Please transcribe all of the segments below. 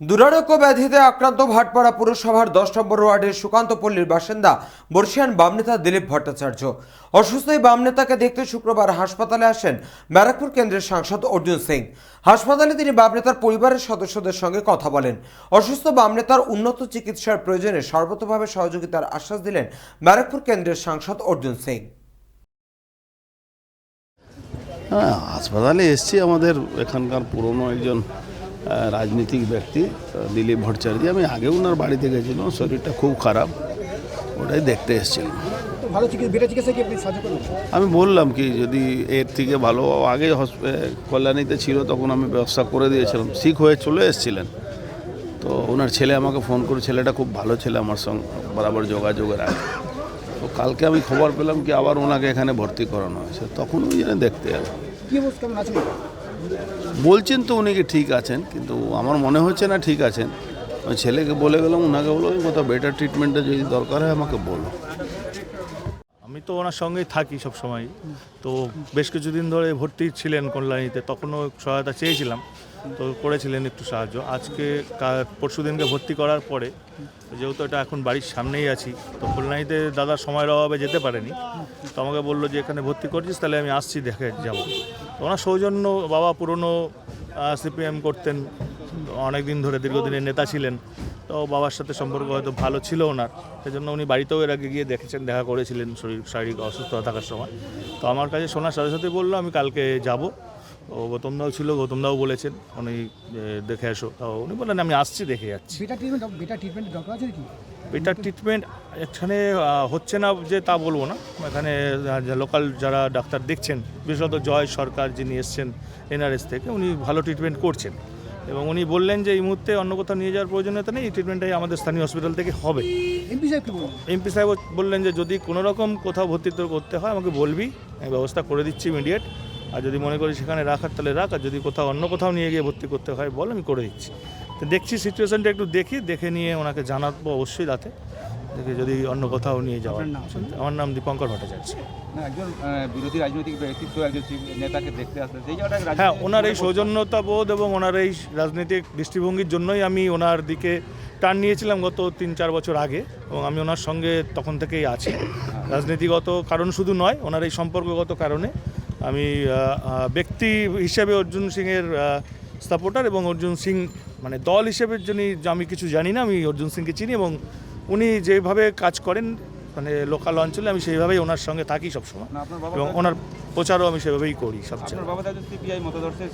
দুরারোগ্য ব্যাধিতে আক্রান্ত ভাটপাড়া পুরসভার দশ নম্বর ওয়ার্ডের সুকান্ত পল্লীর বাসিন্দা বর্ষিয়ান বাম নেতা দিলীপ ভট্টাচার্য। অসুস্থ এই বাম নেতাকে দেখতে শুক্রবার হাসপাতালে আসেন ব্যারাকপুর কেন্দ্রের সাংসদ অর্জুন সিং। হাসপাতালে তিনি বাম নেতার পরিবারের সদস্যদের সঙ্গে কথা বলেন। অসুস্থ বাম নেতার উন্নত চিকিৎসার প্রয়োজনে সর্বতভাবে সহযোগিতার আশ্বাস দিলেন ব্যারাকপুর কেন্দ্রের সাংসদ অর্জুন সিং। হ্যাঁ হাসপাতালে এসছি আমাদের এখানকার পুরনো একজন রাজনীতিক ব্যক্তি দিলীপ ভট্টাচার্য। আমি আগেও ওনার বাড়িতে গেছিলাম শরীরটা খুব খারাপ ওটাই দেখতে এসেছিলাম। আমি বললাম কি যদি এর থেকে ভালো আগে কল্যাণীতে ছিল তখন আমি ব্যবস্থা করে দিয়েছিলাম। শিখ হয়ে চলে এসেছিলেন। তো ওনার ছেলে আমাকে ফোন করে ছেলেটা খুব ভালো ছেলে আমার সঙ্গে বরাবর যোগাযোগের আছে তো কালকে আমি খবর পেলাম কি আবার ওনাকে এখানে ভর্তি করানো হয়েছে। তখন ওই জন্য দেখতে এলাম বলছেন তো উনি কি ঠিক আছেন কিন্তু আমার মনে হচ্ছে না ঠিক আছেন। ওই ছেলেকে বলে গেলাম ওনাকে বলো কোথাও বেটার ট্রিটমেন্টটা যদি দরকার হয় আমাকে বলো। আমি তো ওনার সঙ্গেই থাকি সব সময় তো বেশ কিছুদিন ধরে ভর্তি ছিলেন কল্যাণীতে তখনও সহায়তা চেয়েছিলাম। তো করেছিলেন একটু সাহায্য। আজকে পরশু দিনকে ভর্তি করার পরে, যেহেতু এটা এখন বাড়ির সামনেই আছি, তো কল্যাণীতে দাদার সময়ের অভাবে যেতে পারেনি। তো আমাকে বলল যে, এখানে ভর্তি করছিস, তাহলে আমি আসছি, দেখে যাব। তো ওনার সৌজন্য বাবা পুরনো সিপিএম করতেন, অনেক দিন ধরে, দীর্ঘদিনের নেতা ছিলেন। তো বাবার সাথে সম্পর্ক হয়তো ভালো ছিল ওনার, সেজন্য উনি বাড়িতেও এর আগে গিয়ে দেখেছেন, দেখা করেছিলেন, শরীর, শারীরিক অসুস্থতা থাকার সময়। তো আমার কাছে শোনার সাথে সাথে বলল, আমি কালকে যাব। ও গৌতমদাও ছিল গৌতমদাও বলেছেন। উনি দেখে এসো। তো উনি বললেন আমি আসছি দেখে যাচ্ছি। বেটার ট্রিটমেন্ট বেটার ট্রিটমেন্ট দরকার আছে কি এটার ট্রিটমেন্ট এখানে হচ্ছে না যে তা বলব না। এখানে লোকাল যারা ডাক্তার দেখছেন বিশেষত জয় সরকার যিনি এসছেন এনআরএস থেকে উনি ভালো ট্রিটমেন্ট করছেন। এবং উনি বললেন যে এই মুহূর্তে অন্য কোথাও নিয়ে যাওয়ার প্রয়োজনীয়তা নেই এই ট্রিটমেন্টটাই আমাদের স্থানীয় হসপিটাল থেকে হবে। এমপি সাহেব এমপি সাহেব বললেন যে যদি কোনো রকম কোথাও ভর্তি করতে হয় আমাকে বলবি আমি ব্যবস্থা করে দিচ্ছি ইমিডিয়েট আর যদি মনে করি সেখানে রাখার তাহলে রাখ আর যদি কোথাও অন্য কোথাও নিয়ে গিয়ে ভর্তি করতে হয় বল আমি করে দিচ্ছি। তো দেখছি সিচুয়েশনটা একটু দেখি দেখে নিয়ে ওনাকে জানাব অবশ্যই রাতে দেখে যদি অন্য কোথাও নিয়ে যাওয়ার? আমার নাম দীপঙ্কর ভট্টাচার্য। একজন বিরোধী রাজনৈতিক ব্যক্তিত্ব একজন নেতাকে দেখতে হ্যাঁ ওনার এই সৌজন্যতা বোধ এবং ওনার এই রাজনৈতিক দৃষ্টিভঙ্গির জন্যই আমি ওনার দিকে টান নিয়েছিলাম গত তিন চার বছর আগে এবং আমি ওনার সঙ্গে তখন থেকেই আছি। রাজনীতিগত কারণ শুধু নয় ওনার এই সম্পর্কগত কারণে আমি ব্যক্তি হিসেবে অর্জুন সিংয়ের সাপোর্টার এবং অর্জুন সিং মানে দল হিসেবে যিনি আমি কিছু জানি না, আমি অর্জুন সিংকে চিনি এবং উনি যেভাবে কাজ করেন মানে লোকাল অঞ্চলে আমি সেইভাবেই ওনার সঙ্গে থাকি সবসময়। এবং ওনার প্রচারও আমি সেভাবেই করি সবচেয়ে।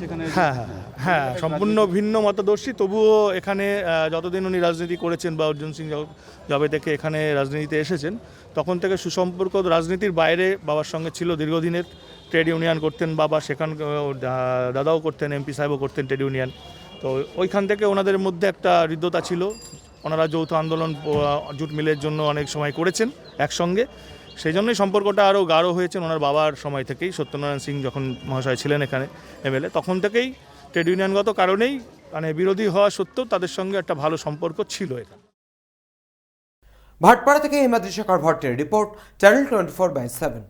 সেখানে হ্যাঁ হ্যাঁ হ্যাঁ সম্পূর্ণ ভিন্ন মতদর্শী তবুও এখানে যতদিন উনি রাজনীতি করেছেন বা অর্জুন সিং যবে থেকে এখানে রাজনীতিতে এসেছেন তখন থেকে সুসম্পর্ক রাজনীতির বাইরে বাবার সঙ্গে ছিল দীর্ঘদিনের ট্রেড ইউনিয়ন করতেন বাবা সেখান দাদাও করতেন এমপি সাহেবও করতেন ট্রেড ইউনিয়ন। তো ওইখান থেকে ওনাদের মধ্যে একটা হৃদ্যতা ছিল ওনারা যৌথ আন্দোলন জুট মিলের জন্য অনেক সময় করেছেন একসঙ্গে। সেই জন্যই সম্পর্কটা আরও গাঢ় হয়েছে ওনার বাবার সময় থেকেই। সত্যনারায়ণ সিং যখন মহাশয় ছিলেন এখানে, এমএলএ, তখন থেকেই ট্রেড ইউনিয়নগত কারণেই মানে বিরোধী হওয়া সত্ত্বেও তাদের সঙ্গে একটা ভালো সম্পর্ক ছিল এখানে। ভাটপাড়া থেকে Himadri Shekhar ভট্টের report channel twenty four by seven